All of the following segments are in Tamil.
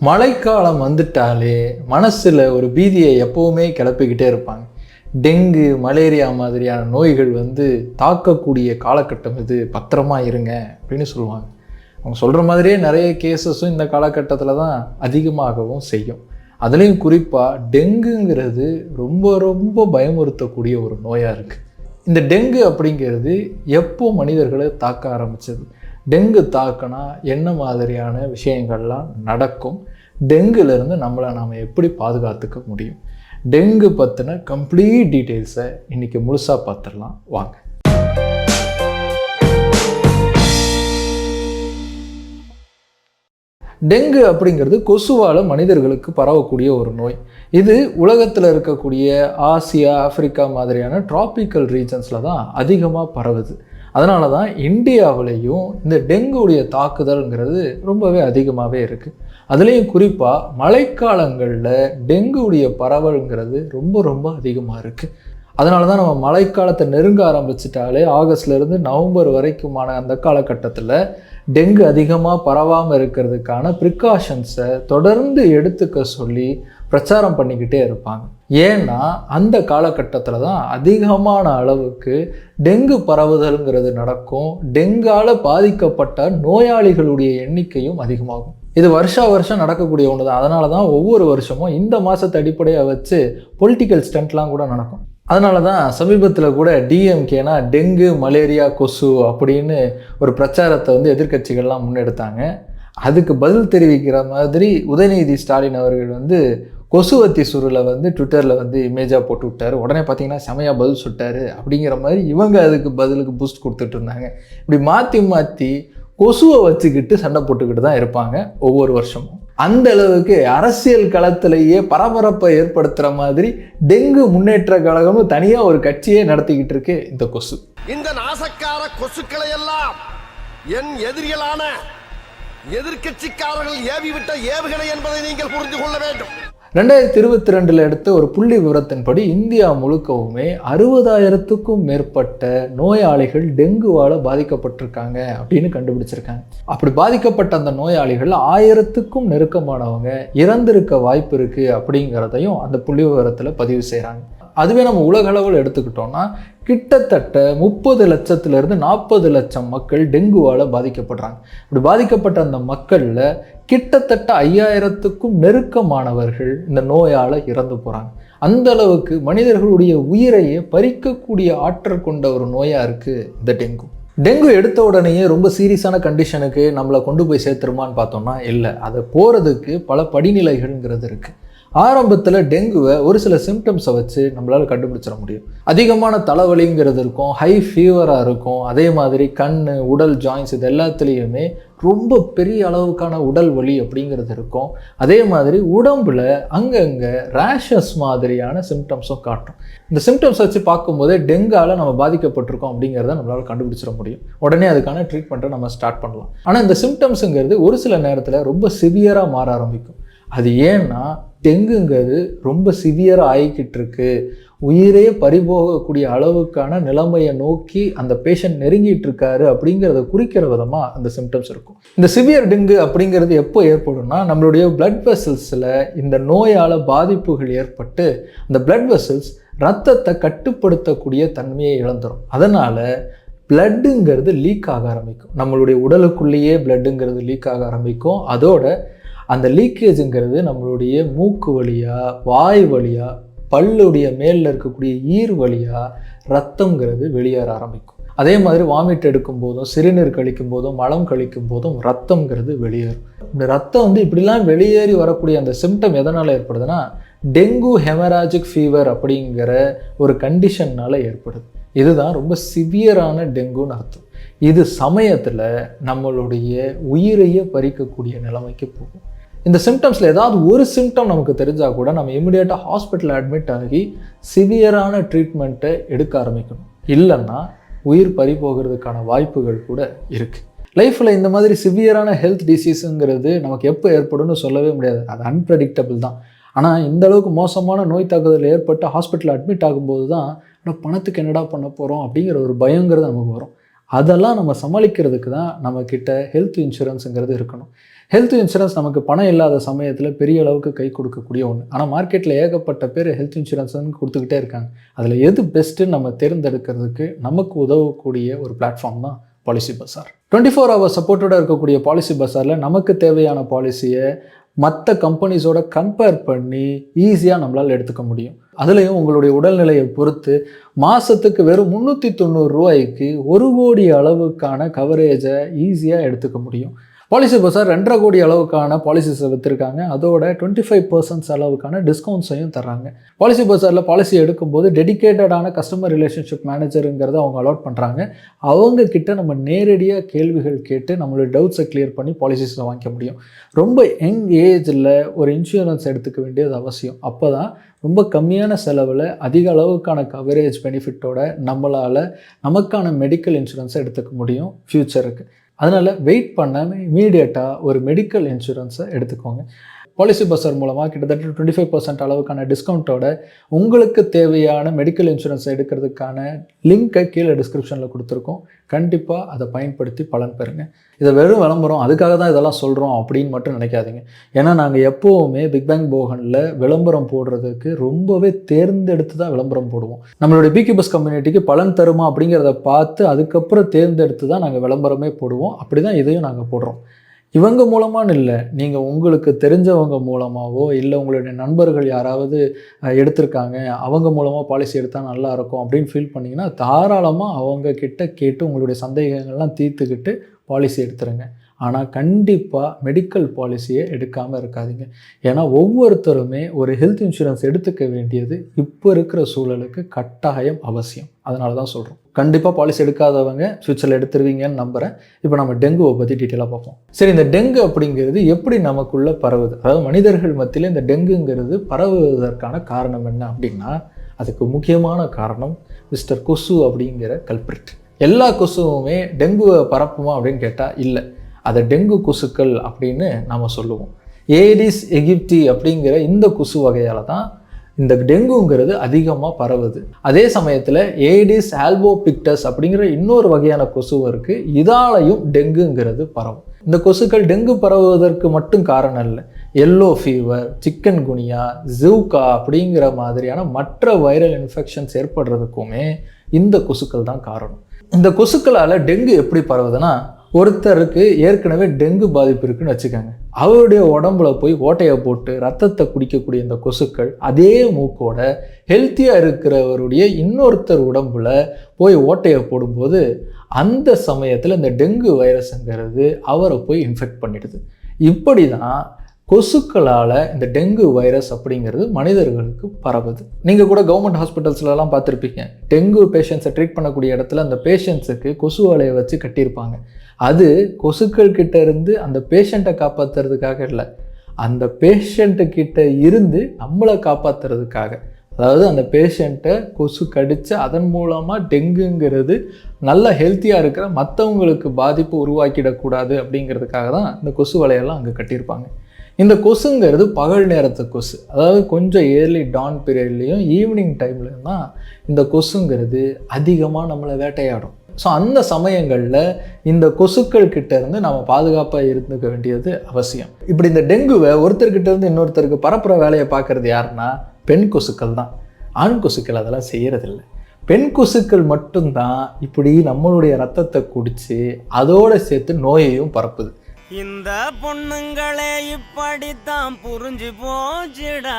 மழைக்காலம் வந்துட்டாலே மனசில் ஒரு பீதியை எப்போவுமே கிளப்பிக்கிட்டே இருப்பாங்க. டெங்கு மலேரியா மாதிரியான நோய்கள் வந்து தாக்கக்கூடிய காலகட்டம் இது. பத்திரமா இருங்க அப்படின்னு சொல்லுவாங்க. அவங்க சொல்கிற மாதிரியே நிறைய கேசஸும் இந்த காலகட்டத்தில் தான் அதிகமாகவும் செய்யும். அதுலேயும் குறிப்பாக டெங்குங்கிறது ரொம்ப ரொம்ப பயமுறுத்தக்கூடிய ஒரு நோயாக இருக்குது இந்த டெங்கு அப்படிங்கிறது எப்போ மனிதர்களை தாக்க ஆரம்பிச்சது? டெங்கு தாக்கினா என்ன மாதிரியான விஷயங்கள்லாம் நடக்கும்? டெங்குலேருந்து நம்மளை நாம் எப்படி பாதுகாத்துக்க முடியும்? டெங்கு பற்றின கம்ப்ளீட் டீட்டெயில்ஸை இன்றைக்கி முழுசாக பார்த்துடலாம் வாங்க. டெங்கு அப்படிங்கிறது கொசுவால் மனிதர்களுக்கு பரவக்கூடிய ஒரு நோய். இது உலகத்தில் இருக்கக்கூடிய ஆசியா ஆப்பிரிக்கா மாதிரியான டிராபிக்கல் ரீஜன்ஸில் தான் அதிகமாக பரவுது. அதனால தான் இந்தியாவிலையும் இந்த டெங்குடைய தாக்குதல்ங்கிறது ரொம்பவே அதிகமாகவே இருக்குது அதுலேயும் குறிப்பாக மழைக்காலங்களில் டெங்குடைய பரவல்ங்கிறது ரொம்ப ரொம்ப அதிகமாக இருக்குது அதனால தான் நம்ம மழைக்காலத்தை நெருங்க ஆரம்பிச்சிட்டாலே ஆகஸ்ட்லேருந்து நவம்பர் வரைக்குமான அந்த காலகட்டத்தில் டெங்கு அதிகமாக பரவாமல் இருக்கிறதுக்கான ப்ரிகாஷன்ஸை தொடர்ந்து எடுத்துக்க சொல்லி பிரச்சாரம் பண்ணிக்கிட்டே இருப்பாங்க. ஏன்னா அந்த காலகட்டத்தில் தான் அதிகமான அளவுக்கு டெங்கு பரவுதல்ங்கிறது நடக்கும். டெங்கால் பாதிக்கப்பட்ட நோயாளிகளுடைய எண்ணிக்கையும் அதிகமாகும். இது வருஷா வருஷம் நடக்கக்கூடிய ஒன்று தான் அதனால தான் ஒவ்வொரு வருஷமும் இந்த மாதத்தை அடிப்படையாக வச்சு பொலிட்டிக்கல் ஸ்டண்ட்லாம் கூட நடக்கும். அதனால தான் சமீபத்தில் கூட டிஎம்கேனா டெங்கு மலேரியா கொசு அப்படின்னு ஒரு பிரச்சாரத்தை வந்து எதிர்க்கட்சிகள்லாம் முன்னெடுத்தாங்க. அதுக்கு பதில் தெரிவிக்கிற மாதிரி உதயநிதி ஸ்டாலின் அவர்கள் வந்து கொசுவத்தி சுருளை வந்து ட்விட்டரில் வந்து இமேஜாக போட்டு விட்டார். உடனே பார்த்தீங்கன்னா செமையாக பதில் சுட்டார் அப்படிங்கிற மாதிரி இவங்க அதுக்கு பதிலுக்கு பூஸ்ட் கொடுத்துட்டு இருந்தாங்க. இப்படி மாற்றி மாற்றி கொசுவை வச்சுக்கிட்டு சண்டை போட்டுக்கிட்டு தான் இருப்பாங்க ஒவ்வொரு வருஷமும். அந்த அளவுக்கு அரசியல் களத்திலேயே பரபரப்பை ஏற்படுத்துகிற மாதிரி டெங்கு முன்னேற்ற கழகம்னு தனியாக ஒரு கட்சியே நடத்திக்கிட்டு இருக்கு இந்த கொசு. இந்த நாசக்கார கொசுக்களை எல்லாம் என் எதிரிகளான எதிர்க்கட்சிக்காரர்கள் ஏவிவிட்ட ஏவுகணை என்பதை நீங்கள் புரிந்து கொள்ள வேண்டும். ரெண்டாயிரத்தி இருபத்தி ரெண்டில் எடுத்த ஒரு புள்ளி விவரத்தின்படி இந்தியா முழுக்கவுமே அறுபதாயிரத்துக்கும் மேற்பட்ட நோயாளிகள் டெங்குவால் பாதிக்கப்பட்டிருக்காங்க அப்படின்னு கண்டுபிடிச்சிருக்காங்க. அப்படி பாதிக்கப்பட்ட அந்த நோயாளிகள் ஆயிரத்துக்கும் நெருக்கமானவங்க இறந்திருக்க வாய்ப்பு இருக்குது அப்படிங்கிறதையும் அந்த புள்ளி விவரத்தில் பதிவு செய்கிறாங்க அதுவே நம்ம உலக அளவில் எடுத்துக்கிட்டோம்னா கிட்டத்தட்ட முப்பது லட்சத்திலிருந்து நாற்பது லட்சம் மக்கள் டெங்குவால் பாதிக்கப்படுறாங்க. இப்படி பாதிக்கப்பட்ட அந்த மக்களில் கிட்டத்தட்ட ஐயாயிரத்துக்கும் நெருக்கமானவர்கள் இந்த நோயால் இறந்து போகிறாங்க அந்த அளவுக்கு மனிதர்களுடைய உயிரையே பறிக்கக்கூடிய ஆற்றல் கொண்ட ஒரு நோயாக இருக்குது இந்த டெங்கு. டெங்கு எடுத்த உடனேயே ரொம்ப சீரியஸான கண்டிஷனுக்கு நம்மளை கொண்டு போய் சேர்த்துருமான்னு பார்த்தோம்னா இல்லை. அதை போகிறதுக்கு பல படிநிலைகள்ங்கிறது இருக்குது ஆரம்பத்தில் டெங்குவை ஒரு சில சிம்டம்ஸை வச்சு நம்மளால் கண்டுபிடிச்சிட முடியும். அதிகமான தலைவலிங்கிறது இருக்கும் ஹை ஃபீவராக இருக்கும் அதே மாதிரி கண் உடல் ஜாயின்ஸ் இது எல்லாத்துலேயுமே ரொம்ப பெரிய அளவுக்கான உடல் வலி அப்படிங்கிறது இருக்கும். அதே மாதிரி உடம்புல அங்கங்கே ரேஷஸ் மாதிரியான சிம்டம்ஸும் காட்டும். இந்த சிம்டம்ஸ் வச்சு பார்க்கும்போதே டெங்கால நம்ம பாதிக்கப்பட்டிருக்கோம் அப்படிங்கிறத நம்மளால் கண்டுபிடிச்சிட முடியும். உடனே அதுக்கான ட்ரீட்மெண்ட்டை நம்ம ஸ்டார்ட் பண்ணலாம். ஆனால் இந்த சிம்டம்ஸுங்கிறது ஒரு சில நேரத்தில் ரொம்ப சிவியராக மாற ஆரம்பிக்கும். அது ஏன்னா டெங்குங்கிறது ரொம்ப சிவியராக ஆகிக்கிட்டு இருக்கு உயிரே பறிபோகக்கூடிய அளவுக்கான நிலைமையை நோக்கி அந்த பேஷண்ட் நெருங்கிட்டு இருக்காரு அப்படிங்கிறத குறிக்கிற விதமாக அந்த சிம்டம்ஸ் இருக்கும். இந்த சிவியர் டெங்கு அப்படிங்கிறது எப்போ ஏற்படும்னா நம்மளுடைய பிளட் வெசல்ஸில் இந்த நோயால் பாதிப்புகள் ஏற்பட்டு அந்த பிளட் வெசல்ஸ் ரத்தத்தை கட்டுப்படுத்தக்கூடிய தன்மையை இழந்துடும் அதனால் பிளட்டுங்கிறது லீக் ஆக ஆரம்பிக்கும். நம்மளுடைய உடலுக்குள்ளேயே பிளட்டுங்கிறது லீக் ஆக ஆரம்பிக்கும். அதோட அந்த லீக்கேஜுங்கிறது நம்மளுடைய மூக்கு வழியாக வாய் வழியாக பல்லுடைய மேலில் இருக்கக்கூடிய ஈர் வழியாக ரத்தங்கிறது வெளியேற ஆரம்பிக்கும். அதே மாதிரி வாமிட் எடுக்கும் போதும் சிறுநீர் கழிக்கும் போதும் மலம் கழிக்கும் போதும் ரத்தம்ங்கிறது வெளியேறும். இந்த ரத்தம் வந்து இப்படிலாம் வெளியேறி வரக்கூடிய அந்த சிம்டம் எதனால் ஏற்படுதுன்னா டெங்கு ஹெமராஜிக் ஃபீவர் அப்படிங்கிற ஒரு கண்டிஷன்னால் ஏற்படுது. இதுதான் ரொம்ப சிவியரான டெங்குன்னு அர்த்தம். இது சமயத்தில் நம்மளுடைய உயிரையே பறிக்கக்கூடிய நிலைமைக்கு போகும். இந்த சிம்டம்ஸில் ஏதாவது ஒரு சிம்டம் நமக்கு தெரிஞ்சால் கூட நம்ம இமிடியேட்டாக ஹாஸ்பிட்டலில் அட்மிட் ஆகி சிவியரான ட்ரீட்மெண்ட்டை எடுக்க ஆரம்பிக்கணும். இல்லைன்னா உயிர் பறி போகிறதுக்கான வாய்ப்புகள் கூட இருக்குது லைஃப்பில் இந்த மாதிரி சிவியரான ஹெல்த் டிசீஸுங்கிறது நமக்கு எப்போ ஏற்படும்னு சொல்லவே முடியாது. அது அன்பிரடிக்டபிள் தான். ஆனால் இந்த அளவுக்கு மோசமான நோய் தாக்குதல் ஏற்பட்டு ஹாஸ்பிட்டலில் அட்மிட் ஆகும்போது தான் ஆனால் பணத்துக்கு என்னடா பண்ண போகிறோம் அப்படிங்கிற ஒரு பயங்கிறது நமக்கு வரும். அதெல்லாம் நம்ம சமாளிக்கிறதுக்கு தான் நம்மக்கிட்ட ஹெல்த் இன்சூரன்ஸுங்கிறது இருக்கணும். ஹெல்த் இன்சூரன்ஸ் நமக்கு பணம் இல்லாத சமயத்தில் பெரிய அளவுக்கு கை கொடுக்கக்கூடிய ஒன்று ஆனால் மார்க்கெட்டில் ஏகப்பட்ட பேர் ஹெல்த் இன்சூரன்ஸ்னு கொடுத்துக்கிட்டே இருக்காங்க. அதில் எது பெஸ்ட்டுன்னு நம்ம தேர்ந்தெடுக்கிறதுக்கு நமக்கு உதவக்கூடிய ஒரு பிளாட்ஃபார்ம் தான் Policybazaar twenty four hour சப்போர்ட்டோட இருக்கக்கூடிய பாலிசி பஸாரில் நமக்கு தேவையான பாலிசியை மற்ற கம்பெனிஸோட கம்பேர் பண்ணி ஈஸியாக நம்மளால் எடுத்துக்க முடியும். அதுலேயும் உங்களுடைய உடல்நிலையை பொறுத்து மாதத்துக்கு வெறும் முந்நூற்றி தொண்ணூறு ரூபாய்க்கு ஒரு கோடி அளவுக்கான கவரேஜை ஈஸியாக எடுத்துக்க முடியும். பாலிசி பசார் ரெண்டரை கோடி அளவுக்கான பாலிசிஸை விற்றுருக்காங்க அதோட டுவெண்ட்டி ஃபைவ் பர்சன்ட்ஸ் அளவுக்கான டிஸ்கவுண்ட்ஸையும் தர்றாங்க. பாலிசி பசாரில் பாலிசி எடுக்கும்போது டெடிகேட்டடான கஸ்டமர் ரிலேஷன்ஷிப் மேனேஜருங்கிறத அவங்க அலாட் பண்ணுறாங்க அவங்க கிட்ட நம்ம நேரடியாக கேள்விகள் கேட்டு நம்மளோட டவுட்ஸை கிளியர் பண்ணி பாலிசிஸை வாங்கிக்க முடியும். ரொம்ப யங் ஏஜில் ஒரு இன்சூரன்ஸ் எடுத்துக்க வேண்டியது அவசியம். அப்போ தான் ரொம்ப கம்மியான செலவில் அதிக அளவுக்கான கவரேஜ் பெனிஃபிட்டோட நம்மளால் நமக்கான மெடிக்கல் இன்சூரன்ஸை எடுத்துக்க முடியும் ஃப்யூச்சருக்கு அதனால் வெயிட் பண்ணாமல் இமீடியட்டாக ஒரு மெடிக்கல் இன்சூரன்ஸை எடுத்துக்கோங்க. பாலிசி பஸ்ஸர் மூலமாக கிட்டத்தட்ட டுவெண்ட்டி ஃபைவ் பர்சன்ட் அளவுக்கான டிஸ்கவுண்ட்டோட உங்களுக்கு தேவையான மெடிக்கல் இன்சூரன்ஸ் எடுக்கிறதுக்கான லிங்க்கை கீழே டிஸ்கிரிப்ஷனில் கொடுத்துருக்கோம். கண்டிப்பாக அதை பயன்படுத்தி பலன் பெறுங்க. இதை வெறும் விளம்பரம் அதுக்காக தான் இதெல்லாம் சொல்கிறோம் அப்படின்னு மட்டும் நினைக்காதீங்க. ஏன்னா நாங்கள் எப்போவுமே பிக் பேங் போகனில் விளம்பரம் போடுறதுக்கு ரொம்பவே தேர்ந்தெடுத்து தான் விளம்பரம் போடுவோம். நம்மளுடைய பிகி பஸ் கம்யூனிட்டிக்கு பலன் தருமா அப்படிங்கிறத பார்த்து அதுக்கப்புறம் தேர்ந்தெடுத்து தான் நாங்கள் விளம்பரமே போடுவோம். அப்படி தான் இதையும் நாங்கள் போடுறோம். இவங்க மூலமானு இல்லை. நீங்கள் உங்களுக்கு தெரிஞ்சவங்க மூலமாகவோ இல்லை உங்களுடைய நண்பர்கள் யாராவது எடுத்திருக்காங்க அவங்க மூலமாக பாலிசி எடுத்தால் நல்லா இருக்கும் அப்படின்னு ஃபீல் பண்ணிங்கன்னா தாராளமாக அவங்க கிட்ட கேட்டு உங்களுடைய சந்தேகங்கள்லாம் தீர்த்துக்கிட்டு பாலிசி எடுத்துருங்க. ஆனால் கண்டிப்பாக மெடிக்கல் பாலிசியை எடுக்காமல் இருக்காதீங்க. ஏன்னா ஒவ்வொருத்தருமே ஒரு ஹெல்த் இன்சூரன்ஸ் எடுத்துக்க வேண்டியது இப்போ இருக்கிற சூழலுக்கு கட்டாயம் அவசியம். அதனால தான் சொல்கிறோம் கண்டிப்பாக பாலிசி எடுக்காதவங்க ஃப்யூச்சரில் எடுத்துருவீங்கன்னு நம்புகிறேன் இப்போ நம்ம டெங்குவை பற்றி டீட்டெயிலாக பார்ப்போம். சரி இந்த டெங்கு அப்படிங்கிறது எப்படி நமக்குள்ளே பரவுது? அதாவது மனிதர்கள் மத்தியில் இந்த டெங்குங்கிறது பரவுவதற்கான காரணம் என்ன அப்படின்னா அதுக்கு முக்கியமான காரணம் மிஸ்டர் கொசு அப்படிங்கிற கல்பிரிட் எல்லா கொசுவுமே டெங்குவை பரப்புமா அப்படின்னு கேட்டால் இல்லை. அதை டெங்கு கொசுக்கள் அப்படின்னு நாம் சொல்லுவோம். ஏடிஸ் எகிப்தி அப்படிங்கிற இந்த கொசு வகையால் தான் இந்த டெங்குங்கிறது அதிகமாக பரவுது. அதே சமயத்தில் ஏடிஸ் ஆல்போபிக்டஸ் அப்படிங்கிற இன்னொரு வகையான கொசுவும் இருக்குது இதாலையும் டெங்குங்கிறது பரவும். இந்த கொசுக்கள் டெங்கு பரவுவதற்கு மட்டும் காரணம் இல்லை. Yellow fever chikungunya Zika அப்படிங்கிற மாதிரியான மற்ற வைரல் இன்ஃபெக்ஷன்ஸ் ஏற்படுறதுக்குமே இந்த கொசுக்கள் தான் காரணம். இந்த கொசுக்களால் டெங்கு எப்படி பரவுதுன்னா ஒருத்தருக்கு ஏற்கனவே டெங்கு பாதிப்பு இருக்குன்னு வச்சுக்கோங்க. அவருடைய உடம்புல போய் ஓட்டையை போட்டு ரத்தத்தை குடிக்கக்கூடிய இந்த கொசுக்கள் அதே மூக்கோட ஹெல்த்தியாக இருக்கிறவருடைய இன்னொருத்தர் உடம்புல போய் ஓட்டையை போடும்போது அந்த சமயத்தில் இந்த டெங்கு வைரஸுங்கிறது அவரை போய் இன்ஃபெக்ட் பண்ணிடுது. இப்படி தான் கொசுக்களால் இந்த டெங்கு வைரஸ் அப்படிங்கிறது மனிதர்களுக்கு பரவுது. நீங்கள் கூட கவர்மெண்ட் ஹாஸ்பிட்டல்ஸ்லலாம் பார்த்துருப்பீங்க. டெங்கு பேஷண்ட்ஸை ட்ரீட் பண்ணக்கூடிய இடத்துல அந்த பேஷண்ட்ஸுக்கு கொசு வலையை வச்சு கட்டியிருப்பாங்க. அது கொசுக்கள் கிட்ட இருந்து அந்த பேஷண்ட்டை காப்பாற்றுறதுக்காக இல்லை. அந்த பேஷண்ட்டு கிட்ட இருந்து நம்மளை காப்பாற்றுறதுக்காக அதாவது அந்த பேஷண்ட்டை கொசு கடித்து அதன் மூலமாக டெங்குங்கிறது நல்ல ஹெல்த்தியாக இருக்கிற மற்றவங்களுக்கு பாதிப்பு உருவாக்கிடக்கூடாது அப்படிங்கிறதுக்காக தான் இந்த கொசு வலையெல்லாம் அங்கே கட்டியிருப்பாங்க. இந்த கொசுங்கிறது பகல் நேரத்து கொசு. அதாவது கொஞ்சம் ஏர்லி டான் பீரியட்லேயும் ஈவினிங் டைம்லையும் தான் இந்த கொசுங்கிறது அதிகமாக நம்மளை வேட்டையாடும். ஸோ அந்த சமயங்களில் இந்த கொசுக்கள் கிட்ட இருந்து நம்ம பாதுகாப்பாக இருந்துக்க வேண்டியது அவசியம். இப்படி இந்த டெங்குவை ஒருத்தர்கிட்ட இருந்து இன்னொருத்தருக்கு பரப்புகிற வேலையை பார்க்குறது யாருன்னா பெண் கொசுக்கள் தான். ஆண் கொசுக்கள் அதெல்லாம் செய்கிறதில்லை பெண் கொசுக்கள் மட்டும்தான் இப்படி நம்மளுடைய ரத்தத்தை குடித்து அதோடு சேர்த்து நோயையும் பரப்புது. இந்த பொண்ணுங்களே இப்படித்தான் புரிஞ்சு போச்சுடா.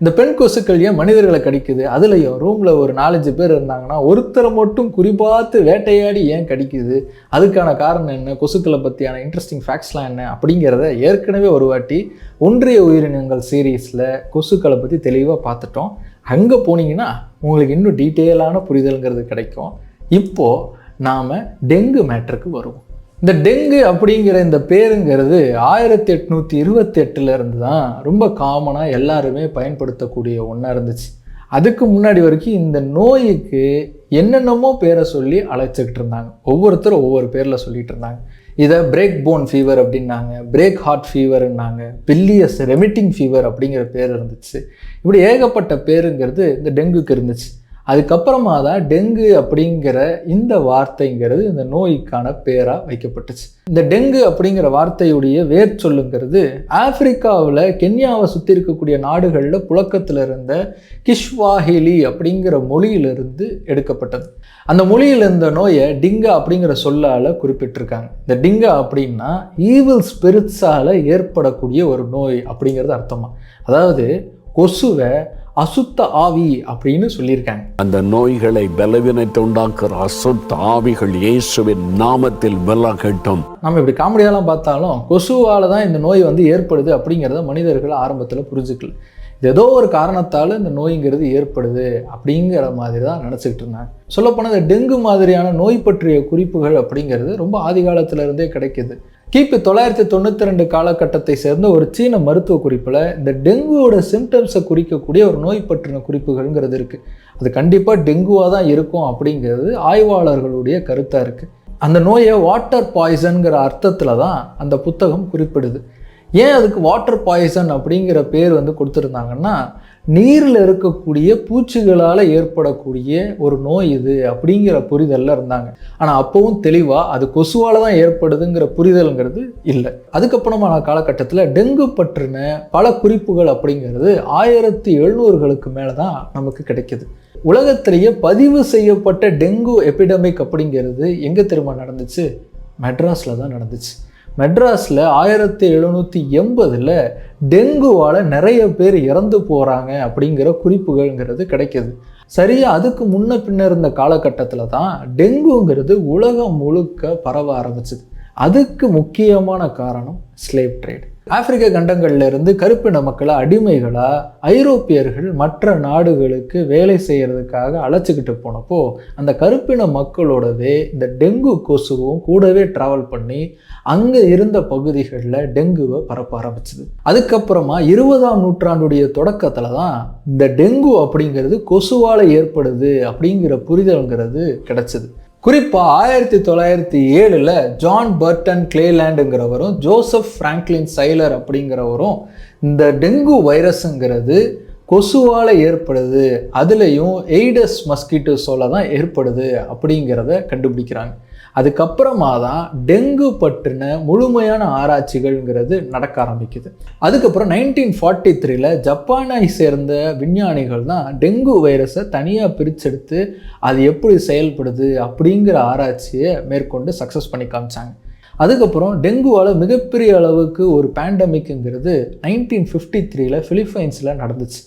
இந்த பெண் கொசுக்கள் ஏன் மனிதர்களை கடிக்குது? அதுலேயும் ரூமில் ஒரு நாலஞ்சு பேர் இருந்தாங்கன்னா ஒருத்தரை மட்டும் குறிப்பாத்து வேட்டையாடி ஏன் கடிக்குது? அதுக்கான காரணம் என்ன? கொசுக்களை பற்றியான இன்ட்ரெஸ்டிங் ஃபேக்ட்ஸ்லாம் என்ன? அப்படிங்கிறத ஏற்கனவே ஒரு வாட்டி ஒன்றிய உயிரினங்கள் சீரீஸில் கொசுக்களை பற்றி தெளிவாக பார்த்துட்டோம். அங்கே போனீங்கன்னா உங்களுக்கு இன்னும் டீட்டெயிலான புரிதல்ங்கிறது கிடைக்கும். இப்போது நாம் டெங்கு மேட்ருக்கு வருவோம். இந்த டெங்கு அப்படிங்கிற இந்த பேருங்கிறது ஆயிரத்தி எட்நூற்றி இருபத்தி இருந்து தான் ரொம்ப காமனாக எல்லாருமே பயன்படுத்தக்கூடிய ஒன்றா இருந்துச்சு. அதுக்கு முன்னாடி வரைக்கும் இந்த நோய்க்கு என்னென்னமோ பேரை சொல்லி அழைச்சிக்கிட்டு இருந்தாங்க. ஒவ்வொருத்தரும் ஒவ்வொரு பேரில் சொல்லிட்டு இருந்தாங்க. இதை பிரேக் போன் ஃபீவர் அப்படின்னாங்க பிரேக் ஹார்ட் ஃபீவர்னாங்க பில்லியஸ் ரெமிட்டிங் ஃபீவர் அப்படிங்கிற பேர் இருந்துச்சு. இப்படி ஏகப்பட்ட பேருங்கிறது இந்த டெங்குக்கு இருந்துச்சு. அதுக்கப்புறமா தான் டெங்கு அப்படிங்கிற இந்த வார்த்தைங்கிறது இந்த நோய்க்கான பேராக வைக்கப்பட்டுச்சு. இந்த டெங்கு அப்படிங்கிற வார்த்தையுடைய வேர் சொல்லுங்கிறது ஆப்பிரிக்காவில் கென்யாவை சுற்றி இருக்கக்கூடிய நாடுகளில் புழக்கத்தில் இருந்த கிஷ்வாஹிலி அப்படிங்கிற மொழியிலிருந்து எடுக்கப்பட்டது. அந்த மொழியில் இருந்த நோயை டிங்கா அப்படிங்கிற சொல்லால் குறிப்பிட்டிருக்காங்க. இந்த டிங்கா அப்படின்னா ஈவில் ஸ்பிரிட்ஸால் ஏற்படக்கூடிய ஒரு நோய் அப்படிங்கிறது அர்த்தமாக அதாவது கொசுவை அசுத்த ஆவி அப்படின்னு சொல்லியிருக்காங்க. அந்த நோய்களை பலவீனத்தை உண்டாக்குற அசுத்த ஆவிகள் இயேசுவின் நாமத்தில் விலகட்டும். நம்ம இப்படி காமெடியெல்லாம் பார்த்தாலும் கொசுவால் தான் இந்த நோய் வந்து ஏற்படுது அப்படிங்கிறத மனிதர்கள் ஆரம்பத்தில் புரிஞ்சுக்கல. இது ஏதோ ஒரு காரணத்தால் இந்த நோய்ங்கிறது ஏற்படுது அப்படிங்கிற மாதிரி தான் நினச்சிக்கிட்டு இருந்தாங்க. சொல்லப்போனால் இந்த டெங்கு மாதிரியான நோய் பற்றிய குறிப்புகள் அப்படிங்கிறது ரொம்ப ஆதி காலத்துல இருந்தே கிடைக்குது. கிபி தொள்ளாயிரத்தி தொண்ணூற்றி ரெண்டு காலகட்டத்தை சேர்ந்த ஒரு சீன மருத்துவ குறிப்பில் இந்த டெங்குவோட சிம்டம்ஸை குறிக்கக்கூடிய ஒரு நோய் பற்றின குறிப்புகள்ங்கிறது இருக்குது அது கண்டிப்பாக டெங்குவாக தான் இருக்கும் அப்படிங்கிறது ஆய்வாளர்களுடைய கருத்தாக இருக்குது அந்த நோயை வாட்டர் பாய்சன்கிற அர்த்தத்தில் தான் அந்த புத்தகம் குறிப்பிடுது. ஏன் அதுக்கு வாட்டர் பாய்சன் அப்படிங்கிற பேர் வந்து கொடுத்துருந்தாங்கன்னா நீரில் இருக்கக்கூடிய பூச்சிகளால் ஏற்படக்கூடிய ஒரு நோய் இது அப்படிங்கிற புரிதலில் இருந்தாங்க. ஆனால் அப்போவும் தெளிவாக அது கொசுவால் தான் ஏற்படுதுங்கிற புரிதலுங்கிறது இல்லை. அதுக்கப்புறமான காலகட்டத்தில் டெங்கு பற்றின பல குறிப்புகள் அப்படிங்கிறது ஆயிரத்தி எழுநூறுகளுக்கு மேலே தான் நமக்கு கிடைக்கிது. உலகத்திலேயே பதிவு செய்யப்பட்ட டெங்கு எபிடமிக் அப்படிங்கிறது எங்கே திரும்ப நடந்துச்சு? மெட்ராஸில் தான் நடந்துச்சு. மெட்ராஸில் ஆயிரத்தி எழுநூற்றி எண்பதில் டெங்குவால் நிறைய பேர் இறந்து போகிறாங்க அப்படிங்கிற குறிப்புகள்ங்கிறது கிடைக்கிது. சரியா அதுக்கு முன்ன பின்ன இருந்த காலகட்டத்தில் தான் டெங்குங்கிறது உலகம் முழுக்க பரவ ஆரம்பிச்சது. அதுக்கு முக்கியமான காரணம் ஸ்லேவ் ட்ரேடு. ஆப்பிரிக்க கண்டங்கள்ல இருந்து கருப்பின மக்களை அடிமைகளா ஐரோப்பியர்கள் மற்ற நாடுகளுக்கு வேலை செய்யறதுக்காக அழைச்சிக்கிட்டு போனப்போ அந்த கருப்பின மக்களோடவே இந்த டெங்கு கொசுவும் கூடவே டிராவல் பண்ணி அங்கே இருந்த பகுதிகளில் டெங்குவை பரப்ப ஆரம்பிச்சது. அதுக்கப்புறமா இருபதாம் நூற்றாண்டுடைய தொடக்கத்தில் தான் இந்த டெங்கு அப்படிங்கிறது கொசுவால் ஏற்படுது அப்படிங்கிற புரிதல்ங்கிறது கிடைச்சது. குறிப்பாக ஆயிரத்தி தொள்ளாயிரத்தி ஏழில் ஜான் பர்டன் கிளேலேண்டுங்கிறவரும் ஜோசப் ஃப்ராங்க்லின் சைலர் அப்படிங்கிறவரும் இந்த டெங்கு வைரஸுங்கிறது கொசுவால் ஏற்படுது. அதுலேயும் எய்டஸ் மஸ்கிட்டோஸோல தான் ஏற்படுது அப்படிங்கிறத கண்டுபிடிக்கிறாங்க. அதுக்கப்புறமா தான் டெங்கு பற்றின முழுமையான ஆராய்ச்சிகள்ங்கிறது நடக்க ஆரம்பிக்குது. அதுக்கப்புறம் நைன்டீன் ஃபார்ட்டி த்ரீல ஜப்பானை சேர்ந்த விஞ்ஞானிகள் தான் டெங்கு வைரஸை தனியாக பிரிச்செடுத்து அது எப்படி செயல்படுது அப்படிங்கிற ஆராய்ச்சியை மேற்கொண்டு சக்ஸஸ் பண்ணி காமிச்சாங்க. அதுக்கப்புறம் டெங்குவால் மிகப்பெரிய அளவுக்கு ஒரு பேண்டமிக்குங்கிறது நைன்டீன் ஃபிஃப்டி த்ரீல ஃபிலிப்பைன்ஸில் நடந்துச்சு.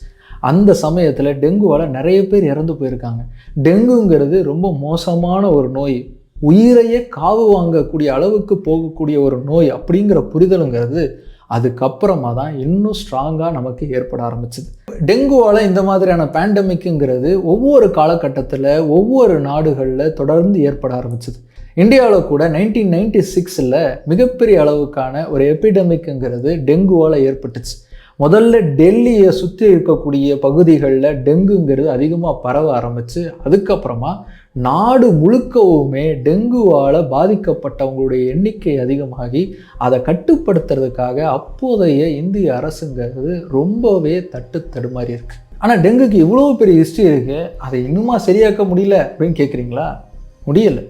அந்த சமயத்தில் டெங்குவால் நிறைய பேர் இறந்து போயிருக்காங்க. டெங்குங்கிறது ரொம்ப மோசமான ஒரு நோய். உயிரையே காவு வாங்கக்கூடிய அளவுக்கு போகக்கூடிய ஒரு நோய் அப்படிங்கிற புரிதலுங்கிறது அதுக்கப்புறமா தான் இன்னும் ஸ்ட்ராங்காக நமக்கு ஏற்பட ஆரம்பிச்சுது. டெங்குவால் இந்த மாதிரியான பேண்டமிக்குங்கிறது ஒவ்வொரு காலகட்டத்தில் ஒவ்வொரு நாடுகளில் தொடர்ந்து ஏற்பட ஆரம்பிச்சுது. இந்தியாவில் கூட நைன்டீன் நைன்டி சிக்ஸில் மிகப்பெரிய அளவுக்கான ஒரு எபிடமிக்குங்கிறது டெங்குவால் ஏற்பட்டுச்சு. முதல்ல டெல்லியை சுற்றி இருக்கக்கூடிய பகுதிகளில் டெங்குங்கிறது அதிகமாக பரவ ஆரம்பிச்சு அதுக்கப்புறமா நாடு முழுக்கவுமே டெங்குவால் பாதிக்கப்பட்டவங்களுடைய எண்ணிக்கை அதிகமாகி அதை கட்டுப்படுத்துறதுக்காக அப்போதைய இந்திய அரசுங்கிறது ரொம்பவே தட்டு தடுமாறி இருக்கு. ஆனால் டெங்குக்கு இவ்வளோ பெரிய ஹிஸ்ட்ரி இருக்கு அதை இன்னுமா சரியாக்க முடியல அப்படின்னு கேட்குறீங்களா முடியலை.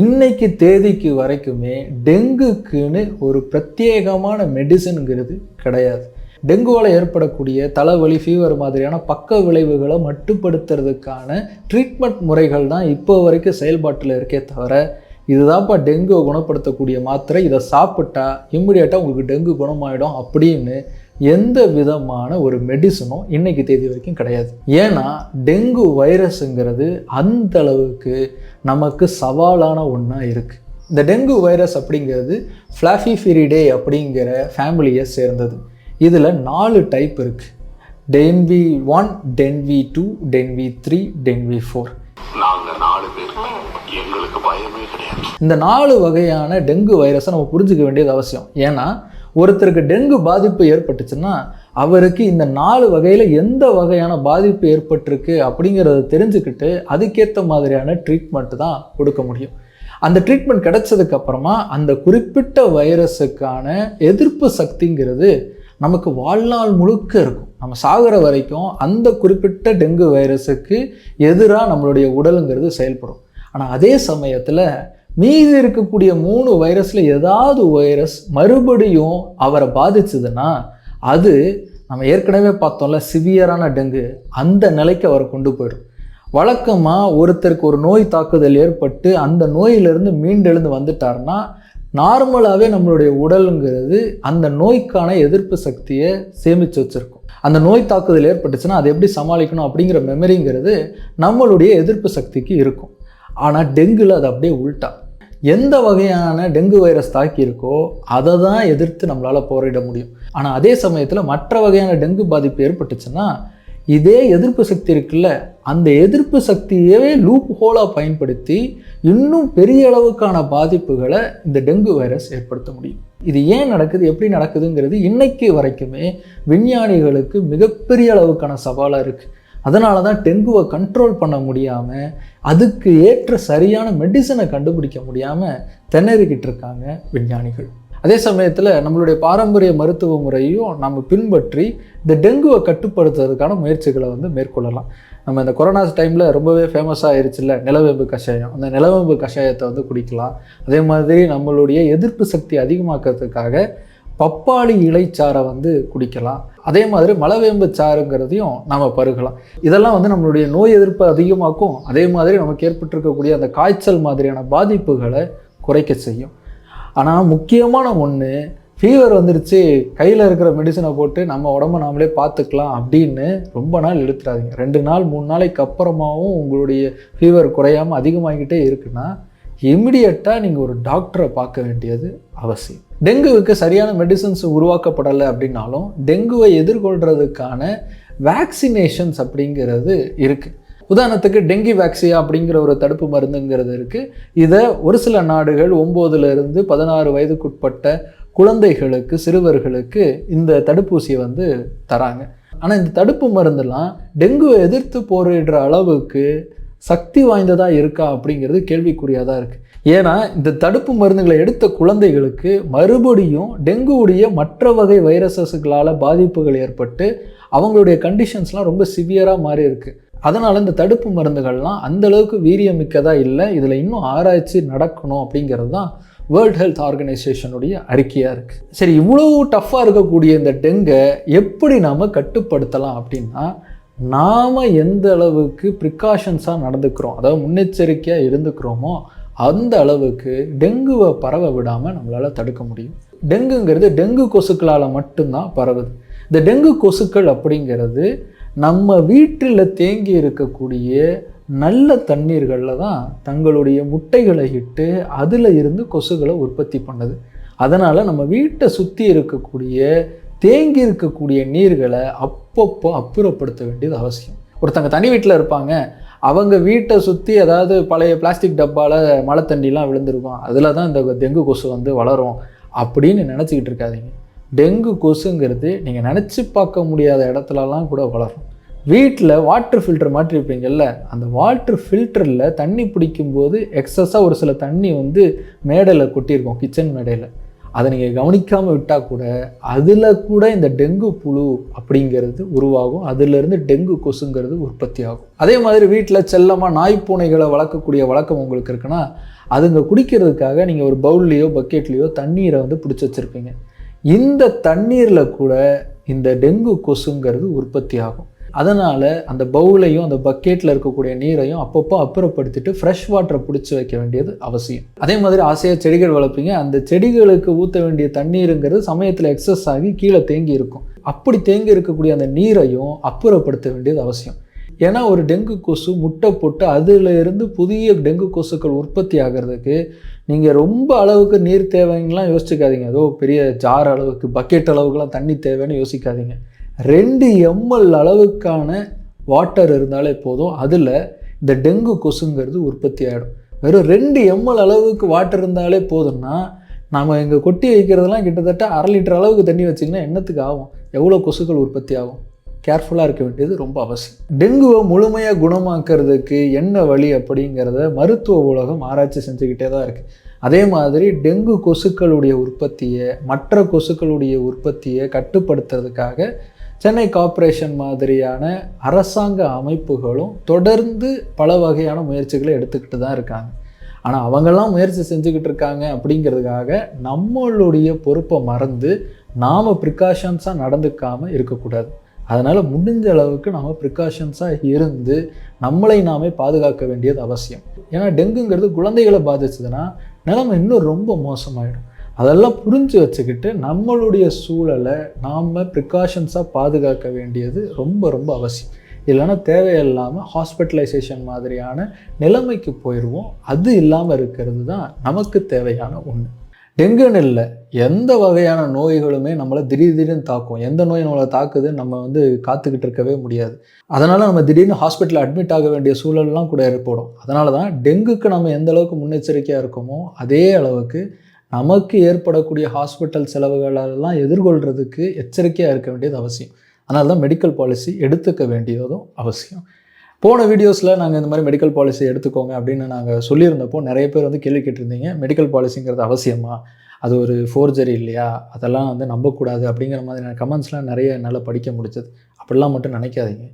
இன்னைக்கு தேதிக்கு வரைக்குமே டெங்குக்குன்னு ஒரு பிரத்யேகமான மெடிசனுங்கிறது கிடையாது. டெங்குவால் ஏற்படக்கூடிய தலைவலி ஃபீவர் மாதிரியான பக்க விளைவுகளை மட்டுப்படுத்துறதுக்கான ட்ரீட்மெண்ட் முறைகள் தான் இப்போ வரைக்கும் செயல்பாட்டில் இருக்கே தவிர இதுதான்ப்பா டெங்குவை குணப்படுத்தக்கூடிய மாத்திரை. இதை சாப்பிட்டா இம்மிடியேட்டாக உங்களுக்கு டெங்கு குணமாயிடும் அப்படின்னு எந்த விதமான ஒரு மெடிசனும் இன்னைக்கு தேதி வரைக்கும் கிடையாது. ஏன்னா டெங்கு வைரஸுங்கிறது அந்த அளவுக்கு நமக்கு சவாலான ஒன்றா இருக்குது இந்த டெங்கு வைரஸ் அப்படிங்கிறது ஃப்ளாஃபிஃபிரிடே அப்படிங்கிற ஃபேமிலியை சேர்ந்தது. இதில் நாலு டைப் இருக்குது DENV one DENV two DENV three DENV four இந்த நாலு வகையான டெங்கு வைரஸை நம்ம புரிஞ்சுக்க வேண்டியது அவசியம். ஏன்னா ஒருத்தருக்கு டெங்கு பாதிப்பு ஏற்பட்டுச்சுன்னா அவருக்கு இந்த நாலு வகையில் எந்த வகையான பாதிப்பு ஏற்பட்டிருக்கு அப்படிங்கிறத தெரிஞ்சுக்கிட்டு அதுக்கேற்ற மாதிரியான ட்ரீட்மெண்ட் தான் கொடுக்க முடியும். அந்த ட்ரீட்மெண்ட் கிடைச்சதுக்கு அப்புறமா அந்த குறிப்பிட்ட வைரஸுக்கான எதிர்ப்பு சக்திங்கிறது நமக்கு வாழ்நாள் முழுக்க இருக்கும். நம்ம சாகுற வரைக்கும் அந்த குறிப்பிட்ட டெங்கு வைரஸுக்கு எதிராக நம்மளுடைய உடலுங்கிறது செயல்படும். ஆனால் அதே சமயத்தில் மீதி இருக்கக்கூடிய மூணு வைரஸில் ஏதாவது வைரஸ் மறுபடியும் அவரை பாதிச்சதுன்னா அது நம்ம ஏற்கனவே பார்த்தோம்ல சிவியரான டெங்கு. அந்த நிலைக்கு அவரை கொண்டு போயிடும். வழக்கமாக ஒருத்தருக்கு ஒரு நோய் தாக்குதல் ஏற்பட்டு அந்த நோயிலிருந்து மீண்டெழுந்து வந்துட்டாருன்னா நார்மலாகவே நம்மளுடைய உடலுங்கிறது அந்த நோய்க்கான எதிர்ப்பு சக்தியை சேமித்து வச்சுருக்கும். அந்த நோய் தாக்குதல் ஏற்பட்டுச்சுன்னா அதை எப்படி சமாளிக்கணும் அப்படிங்கிற மெமரிங்கிறது நம்மளுடைய எதிர்ப்பு சக்திக்கு இருக்கும். ஆனால் டெங்குல அது அப்படியே உள்டா எந்த வகையான டெங்கு வைரஸ் தாக்கி இருக்கோ அதை தான் எதிர்த்து நம்மளால் போராட முடியும். ஆனால் அதே சமயத்தில் மற்ற வகையான டெங்கு பாதிப்பு ஏற்பட்டுச்சுன்னா இதே எதிர்ப்பு சக்தி இருக்குல்ல அந்த எதிர்ப்பு சக்தியவே லூப் ஹோலாக பயன்படுத்தி இன்னும் பெரிய அளவுக்கான பாதிப்புகளை இந்த டெங்கு வைரஸ் ஏற்படுத்த முடியும். இது ஏன் நடக்குது எப்படி நடக்குதுங்கிறது இன்னைக்கு வரைக்குமே விஞ்ஞானிகளுக்கு மிகப்பெரிய அளவுக்கான சவாலாக இருக்குது அதனால தான் டெங்குவை கண்ட்ரோல் பண்ண முடியாமல் அதுக்கு ஏற்ற சரியான மெடிசனை கண்டுபிடிக்க முடியாமல் திணறிக்கிட்டு இருக்காங்க விஞ்ஞானிகள். அதே சமயத்தில் நம்மளுடைய பாரம்பரிய மருத்துவ முறையும் நம்ம பின்பற்றி இந்த டெங்குவை கட்டுப்படுத்துறதுக்கான முயற்சிகளை வந்து மேற்கொள்ளலாம். நம்ம இந்த கொரோனா டைமில் ரொம்பவே ஃபேமஸாக ஆயிருச்சுல்ல நிலவேம்பு கஷாயம். அந்த நிலவேம்பு கஷாயத்தை வந்து குடிக்கலாம். அதே மாதிரி நம்மளுடைய எதிர்ப்பு சக்தி அதிகமாக்கிறதுக்காக பப்பாளி இலைச்சாரை வந்து குடிக்கலாம். அதே மாதிரி மலவேம்பு சாறுங்கிறதையும் நம்ம பருகலாம். இதெல்லாம் வந்து நம்மளுடைய நோய் எதிர்ப்பு அதிகமாக்கும். அதே மாதிரி நமக்கு ஏற்பட்டிருக்கக்கூடிய அந்த காய்ச்சல் மாதிரியான பாதிப்புகளை குறைக்க செய்யும். ஆனால் முக்கியமான ஒன்று ஃபீவர் வந்துருச்சு கையில் இருக்கிற மெடிசனை போட்டு நம்ம உடம்ப நாமளே பார்த்துக்கலாம் அப்படின்னு ரொம்ப நாள் எடுத்துடாதீங்க ரெண்டு நாள் மூணு நாளைக்கு அப்புறமாவும் உங்களுடைய ஃபீவர் குறையாமல் அதிகமாகிக்கிட்டே இருக்குன்னா இமிடியட்டாக நீங்கள் ஒரு டாக்டரை பார்க்க வேண்டியது அவசியம். டெங்குவுக்கு சரியான மெடிசன்ஸ் உருவாக்கப்படலை அப்படின்னாலும் டெங்குவை எதிர்கொள்கிறதுக்கான வேக்சினேஷன்ஸ் அப்படிங்கிறது இருக்குது உதாரணத்துக்கு டெங்கி வேக்சியா அப்படிங்கிற ஒரு தடுப்பு மருந்துங்கிறது இருக்குது இதை ஒரு சில நாடுகள் ஒம்போதுலேருந்து பதினாறு வயதுக்குட்பட்ட குழந்தைகளுக்கு சிறுவர்களுக்கு இந்த தடுப்பூசியை வந்து தராங்க. ஆனால் இந்த தடுப்பு மருந்தெல்லாம் டெங்குவை எதிர்த்து போரிடுற அளவுக்கு சக்தி வாய்ந்ததாக இருக்கா அப்படிங்கிறது கேள்விக்குறியாக தான் இருக்குது ஏன்னா இந்த தடுப்பு மருந்துகளை எடுத்த குழந்தைகளுக்கு மறுபடியும் டெங்குவுடைய மற்ற வகை வைரசஸுகளால் பாதிப்புகள் ஏற்பட்டு அவங்களுடைய கண்டிஷன்ஸ்லாம் ரொம்ப சிவியராக மாறி இருக்குது அதனால் இந்த தடுப்பு மருந்துகள்லாம் அந்தளவுக்கு வீரியமிக்கதாக இல்லை. இதில் இன்னும் ஆராய்ச்சி நடக்கணும் அப்படிங்கிறது தான் வேர்ல்ட் ஹெல்த் ஆர்கனைசேஷனுடைய அறிக்கையாக இருக்குது சரி இவ்வளோ டஃப்பாக இருக்கக்கூடிய இந்த டெங்கை எப்படி நாம் கட்டுப்படுத்தலாம் அப்படின்னா நாம் எந்த அளவுக்கு ப்ரிகாஷன்ஸாக நடந்துக்கிறோம் அதாவது முன்னெச்சரிக்கையாக இருந்துக்கிறோமோ அந்த அளவுக்கு டெங்குவை பரவ விடாமல் நம்மளால் தடுக்க முடியும். டெங்குங்கிறது டெங்கு கொசுக்களால் மட்டும்தான் பரவுது. இந்த டெங்கு கொசுக்கள் அப்படிங்கிறது நம்ம வீட்டில் தேங்கி இருக்கக்கூடிய நல்ல தண்ணீர்களில் தான் தங்களுடைய முட்டைகளை இட்டு அதில் இருந்து கொசுகளை உற்பத்தி பண்ணுது. அதனால் நம்ம வீட்டை சுற்றி இருக்கக்கூடிய தேங்கி இருக்கக்கூடிய நீர்களை அப்பப்போ அப்புறப்படுத்த வேண்டியது அவசியம். ஒருத்தங்க தனி வீட்டில் இருப்பாங்க. அவங்க வீட்டை சுற்றி அதாவது பழைய பிளாஸ்டிக் டப்பாவில் மழை தண்ணிலாம் விழுந்திருக்கும். அதில் தான் இந்த டெங்கு கொசு வந்து வளரும். அப்படின்னு நினச்சிக்கிட்டு இருக்காதீங்க. டெங்கு கொசுங்கிறது நீங்கள் நினச்சி பார்க்க முடியாத இடத்துலலாம் கூட வளரும். வீட்டில் வாட்டர் ஃபில்டர் மாட்டிருப்பீங்கல்ல அந்த வாட்ரு ஃபில்டரில் தண்ணி பிடிக்கும்போது எக்ஸஸாக ஒரு சில தண்ணி வந்து மேடையில் கொட்டியிருக்கோம் கிச்சன் மேடையில். அதை நீங்கள் கவனிக்காமல் விட்டால் கூட அதில் கூட இந்த டெங்கு புழு அப்படிங்கிறது உருவாகும். அதிலிருந்து டெங்கு கொசுங்கிறது உற்பத்தி ஆகும். அதே மாதிரி வீட்டில் செல்லமாக நாய் பூனைகளை வளர்க்கக்கூடிய வழக்கம் உங்களுக்கு இருக்குன்னா அதுங்க குடிக்கிறதுக்காக நீங்கள் ஒரு பவுல்லையோ பக்கெட்லேயோ தண்ணீரை வந்து பிடிச்சி வச்சுருப்பீங்க. இந்த தண்ணீரில் கூட இந்த டெங்கு கொசுங்கிறது உற்பத்தி ஆகும். அதனால் அந்த பவுலையும் அந்த பக்கெட்டில் இருக்கக்கூடிய நீரையும் அப்பப்போ அப்புறப்படுத்திட்டு ஃப்ரெஷ் வாட்டரை பிடிச்சி வைக்க வேண்டியது அவசியம். அதே மாதிரி ஆசையாக செடிகள் வளர்ப்பீங்க. அந்த செடிகளுக்கு ஊற்ற வேண்டிய தண்ணீருங்கிறது சமயத்தில் எக்ஸஸ் ஆகி கீழே தேங்கி இருக்கும். அப்படி தேங்கி இருக்கக்கூடிய அந்த நீரையும் அப்புறப்படுத்த வேண்டியது அவசியம். ஏன்னா ஒரு டெங்கு கொசு முட்டை போட்டு அதில் இருந்து புதிய டெங்கு கொசுக்கள் உற்பத்தி ஆகிறதுக்கு நீங்கள் ரொம்ப அளவுக்கு நீர் தேவைங்கலாம் யோசிச்சுக்காதீங்க. ஏதோ பெரிய ஜார் அளவுக்கு பக்கெட் அளவுக்குலாம் தண்ணி தேவைன்னு யோசிக்காதீங்க. ரெண்டு எம்எல் அளவுக்கான வாட்டர் இருந்தாலே போதும். அதில் இந்த டெங்கு கொசுங்கிறது உற்பத்தி ஆகிடும் வெறும் ரெண்டு எம்எல் அளவுக்கு வாட்டர் இருந்தாலே போதும்னா நாம் இங்கே கொட்டி வைக்கிறதெல்லாம் கிட்டத்தட்ட அரை லிட்டர் அளவுக்கு தண்ணி வச்சிங்கன்னா என்னத்துக்கு ஆகும்? எவ்வளோ கொசுக்கள் உற்பத்தி ஆகும்? கேர்ஃபுல்லாக இருக்க வேண்டியது ரொம்ப அவசியம். டெங்குவை முழுமையாக குணமாக்குறதுக்கு என்ன வழி அப்படிங்கிறத மருத்துவ உலகம் ஆராய்ச்சி செஞ்சுக்கிட்டே தான் இருக்குது அதே மாதிரி டெங்கு கொசுக்களுடைய உற்பத்தியை மற்ற கொசுக்களுடைய உற்பத்தியை கட்டுப்படுத்துறதுக்காக சென்னை கார்ப்பரேஷன் மாதிரியான அரசாங்க அமைப்புகளும் தொடர்ந்து பல வகையான முயற்சிகளை எடுத்துக்கிட்டு தான் இருக்காங்க. ஆனால் அவங்கெல்லாம் முயற்சி செஞ்சுக்கிட்டு இருக்காங்க அப்படிங்கிறதுக்காக நம்மளுடைய பொறுப்பை மறந்து நாம் ப்ரிகாஷன்ஸாக நடந்துக்காமல் இருக்கக்கூடாது. அதனால் முடிஞ்ச அளவுக்கு நாம் ப்ரிகாஷன்ஸாக இருந்து நம்மளை நாமே பாதுகாக்க வேண்டியது அவசியம். ஏன்னா டெங்குங்கிறது குழந்தைகளை பாதிச்சதுன்னா நிலைமை இன்னும் ரொம்ப மோசமாயிடும். அதெல்லாம் புரிஞ்சு வச்சுக்கிட்டு நம்மளுடைய சூழலை நாம் ப்ரிகாஷன்ஸாக பாதுகாக்க வேண்டியது ரொம்ப ரொம்ப அவசியம். இல்லைன்னா தேவையில்லாமல் ஹாஸ்பிட்டலைசேஷன் மாதிரியான நிலைமைக்கு போயிடுவோம் அது இல்லாமல் இருக்கிறது தான் நமக்கு தேவையான ஒன்று டெங்குன்னு இல்லை. எந்த வகையான நோய்களுமே நம்மளை திடீர் திடீர்னு தாக்கும். எந்த நோய் நம்மளை தாக்குது நம்ம வந்து காத்துக்கிட்டு இருக்கவே முடியாது. அதனால் நம்ம திடீர்னு ஹாஸ்பிட்டலில் அட்மிட் ஆக வேண்டிய சூழல்லாம் கூட ஏற்படும். அதனால தான் டெங்குக்கு நம்ம எந்த அளவுக்கு முன்னெச்சரிக்கையாக இருக்கோமோ அதே அளவுக்கு நமக்கு ஏற்படக்கூடிய ஹாஸ்பிட்டல் செலவுகளெல்லாம் எதிர்கொள்கிறதுக்கு எச்சரிக்கையாக இருக்க வேண்டியது அவசியம். அதனால தான் மெடிக்கல் பாலிசி எடுத்துக்க வேண்டியதும் அவசியம். போன வீடியோஸில் நாங்கள் இந்த மாதிரி மெடிக்கல் பாலிசி எடுத்துக்கோங்க அப்படின்னு நாங்கள் சொல்லியிருந்தப்போ நிறைய பேர் வந்து கேள்வி கேட்டிருந்தீங்க. மெடிக்கல் பாலிசிங்கிறது அவசியமா? அது ஒரு ஃபோர்ஜரி இல்லையா? அதெல்லாம் வந்து நம்பக்கூடாது அப்படிங்கிற மாதிரியான கமெண்ட்ஸ்லாம் நிறைய என்னால் படிக்க முடிச்சது அப்படிலாம் மட்டும் நினைக்காதீங்க.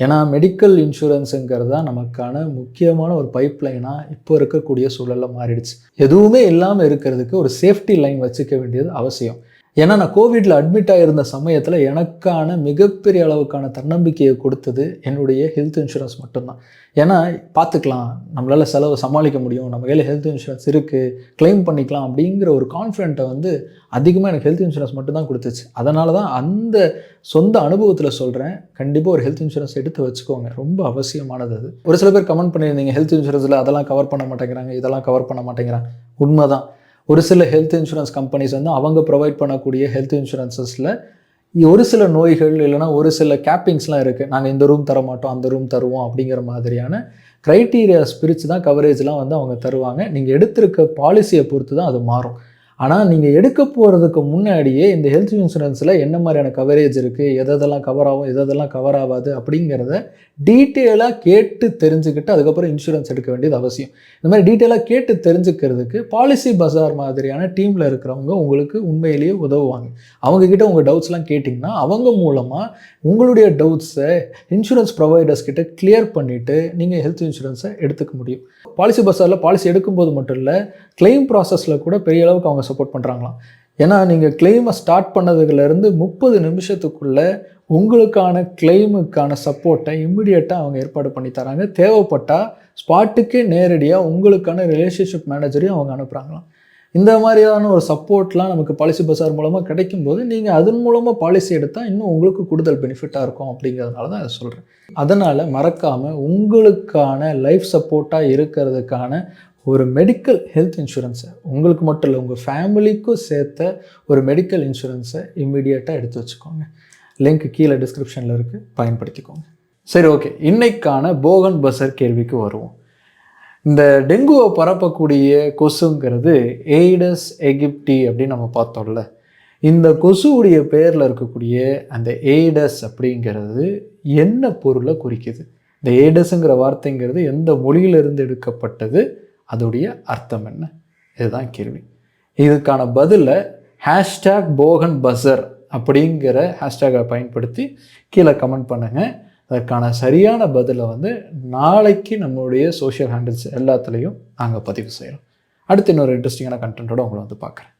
ஏன்னா மெடிக்கல் இன்சூரன்ஸுங்கிறது தான் நமக்கான முக்கியமான ஒரு பைப் லைனாக இப்போ இருக்கக்கூடிய சூழலில் மாறிடுச்சு. எதுவுமே இல்லாமல் இருக்கிறதுக்கு ஒரு சேஃப்டி லைன் வச்சுக்க வேண்டியது அவசியம். ஏன்னா நான் கோவிடில் அட்மிட் ஆகியிருந்த சமயத்தில் எனக்கான மிகப்பெரிய அளவுக்கான தன்னம்பிக்கையை கொடுத்தது என்னுடைய ஹெல்த் இன்சூரன்ஸ் மட்டும்தான். ஏன்னா பார்த்துக்கலாம் நம்மளால் செலவு சமாளிக்க முடியும் நம்ம கையில் ஹெல்த் இன்சூரன்ஸ் இருக்குது க்ளைம் பண்ணிக்கலாம் அப்படிங்கிற ஒரு கான்ஃபிடென்ட்டை வந்து அதிகமாக எனக்கு ஹெல்த் இன்சூரன்ஸ் மட்டும்தான் கொடுத்துச்சு. அதனால தான் அந்த சொந்த அனுபவத்தில் சொல்கிறேன் கண்டிப்பாக ஒரு ஹெல்த் இன்சூரன்ஸ் எடுத்து வச்சுக்கோங்க. ரொம்ப அவசியமானது அது. ஒரு சில பேர் கமெண்ட் பண்ணியிருந்தீங்க ஹெல்த் இன்சூரன்ஸில் அதெல்லாம் கவர் பண்ண மாட்டேங்கிறாங்க இதெல்லாம் கவர் பண்ண மாட்டேங்கிறாங்க. உண்மைதான். ஒரு சில ஹெல்த் இன்சூரன்ஸ் கம்பெனிஸ் வந்து அவங்க ப்ரொவைட் பண்ணக்கூடிய ஹெல்த் இன்சூரன்சஸில் ஒரு சில நோய்கள் இல்லைன்னா ஒரு சில கேப்பிங்ஸ்லாம் இருக்குது நாங்கள் இந்த ரூம் தர மாட்டோம் அந்த ரூம் தருவோம் அப்படிங்கிற மாதிரியான க்ரைட்டீரியாஸ் பிரித்து தான் கவரேஜ்லாம் வந்து அவங்க தருவாங்க. நீங்கள் எடுத்திருக்க பாலிசியை பொறுத்து தான் அது மாறும். ஆனால் நீங்கள் எடுக்க போகிறதுக்கு முன்னாடியே இந்த ஹெல்த் இன்சூரன்ஸில் என்ன மாதிரியான கவரேஜ் இருக்குது எதெல்லாம் கவர் ஆகும் எதெல்லாம் கவர் ஆகாது அப்படிங்கிறத டீட்டெயிலாக கேட்டு தெரிஞ்சுக்கிட்டு அதுக்கப்புறம் இன்சூரன்ஸ் எடுக்க வேண்டியது அவசியம். இந்த மாதிரி டீட்டெயிலாக கேட்டு தெரிஞ்சுக்கிறதுக்கு பாலிசி பஜார் மாதிரியான டீமில் இருக்கிறவங்க உங்களுக்கு உண்மையிலேயே உதவுவாங்க. அவங்கக்கிட்ட உங்கள் டவுட்ஸ்லாம் கேட்டிங்கன்னா அவங்க மூலமாக உங்களுடைய டவுட்ஸை இன்சூரன்ஸ் ப்ரொவைடர்ஸ் கிட்ட கிளியர் பண்ணிவிட்டு நீங்கள் ஹெல்த் இன்சூரன்ஸை எடுத்துக்க முடியும். பாலிசி பஸாரில் பாலிசி எடுக்கும்போது மட்டும் இல்லை கிளைம் ப்ராசஸில் கூட பெரிய அளவுக்கு அவங்க சப்போர்ட் பண்ணுறாங்களாம் ஏன்னா நீங்கள் கிளைமை ஸ்டார்ட் பண்ணதுலேருந்து முப்பது நிமிஷத்துக்குள்ளே உங்களுக்கான கிளைமுக்கான சப்போர்ட்டை இம்மிடியட்டாக அவங்க ஏற்பாடு பண்ணி தராங்க. தேவைப்பட்டால் ஸ்பாட்டுக்கே நேரடியாக உங்களுக்கான ரிலேஷன்ஷிப் மேனேஜரையும் அவங்க அனுப்புகிறாங்களாம் இந்த மாதிரியான ஒரு சப்போர்ட்லாம் நமக்கு பாலிசி பசார் மூலமாக கிடைக்கும்போது நீங்கள் அதன் மூலமாக பாலிசி எடுத்தால் இன்னும் உங்களுக்கு கூடுதல் பெனிஃபிட்டாக இருக்கும் அப்படிங்கிறதுனால தான் அதை சொல்கிறேன் அதனால் மறக்காமல் உங்களுக்கான லைஃப் சப்போர்ட்டாக இருக்கிறதுக்கான ஒரு மெடிக்கல் ஹெல்த் இன்சூரன்ஸை உங்களுக்கு மட்டும் இல்லை உங்கள் ஃபேமிலிக்கும் சேர்த்த ஒரு மெடிக்கல் இன்சூரன்ஸை இம்மிடியட்டாக எடுத்து வச்சுக்கோங்க. லிங்க் கீழே டிஸ்கிரிப்ஷனில் இருக்குது பயன்படுத்திக்கோங்க. சரி ஓகே இன்னைக்கான போகன் பசர் கேள்விக்கு வருவோம். இந்த டெங்குவை பரப்பக்கூடிய கொசுங்கிறது எய்டஸ் எகிப்டி அப்படின்னு நம்ம பார்த்தோம்ல. இந்த கொசுவுடைய பேரில் இருக்கக்கூடிய அந்த எய்டஸ் அப்படிங்கிறது என்ன பொருளை குறிக்குது? இந்த ஏடஸுங்கிற வார்த்தைங்கிறது எந்த மொழியிலிருந்து எடுக்கப்பட்டது? அதோடைய அர்த்தம் என்ன? இதுதான் கேள்வி. இதுக்கான பதிலை ஹேஷ்டேக் போகன் பசர் அப்படிங்கிற ஹேஷ்டேகை பயன்படுத்தி கீழே கமெண்ட் பண்ணுங்கள் அதற்கான சரியான பதிலை வந்து நாளைக்கு நம்மளுடைய சோஷியல் ஹேண்டில்ஸ் எல்லாத்துலேயும் நாங்கள் பதிவு செய்கிறோம் அடுத்து இன்னொரு இன்ட்ரெஸ்டிங்கான கண்டென்ட்டோட உங்களை வந்து பார்க்குறேன்.